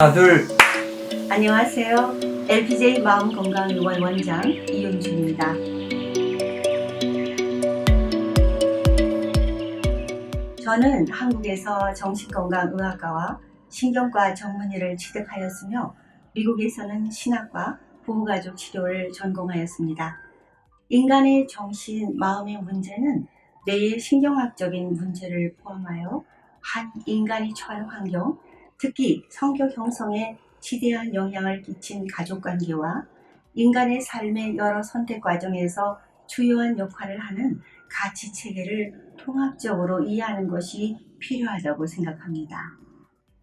하나 둘 안녕하세요. LPJ 마음건강의원 원장 이윤주입니다. 저는 한국에서 정신건강의학과와 신경과 전문의를 취득하였으며 미국에서는 신학과 부부가족 치료를 전공하였습니다. 인간의 정신, 마음의 문제는 뇌의 신경학적인 문제를 포함하여 한 인간이 처한 환경, 특히 성격 형성에 지대한 영향을 끼친 가족관계와 인간의 삶의 여러 선택 과정에서 주요한 역할을 하는 가치 체계를 통합적으로 이해하는 것이 필요하다고 생각합니다.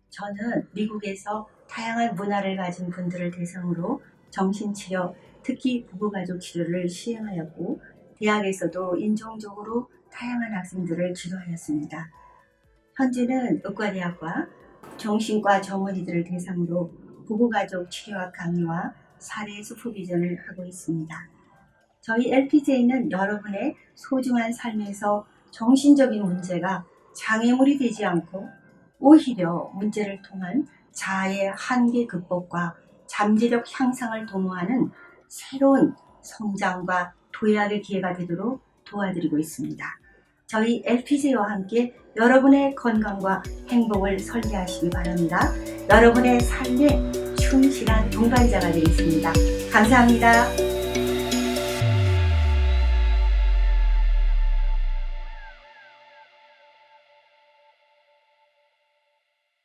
저는 미국에서 다양한 문화를 가진 분들을 대상으로 정신치료, 특히 부부가족 치료를 시행하였고, 대학에서도 인종적으로 다양한 학생들을 지도하였습니다. 현재는 의과대학과 정신과 전문의들을 대상으로 부부가족 치료학 강의와 사례 수프비전을 하고 있습니다. 저희 LPJ는 여러분의 소중한 삶에서 정신적인 문제가 장애물이 되지 않고 오히려 문제를 통한 자아의 한계 극복과 잠재력 향상을 도모하는 새로운 성장과 도약의 기회가 되도록 도와드리고 있습니다. 저희 LPJ와 함께 여러분의 건강과 행복을 설계하시기 바랍니다. 여러분의 삶에 충실한 동반자가 되겠습니다. 감사합니다.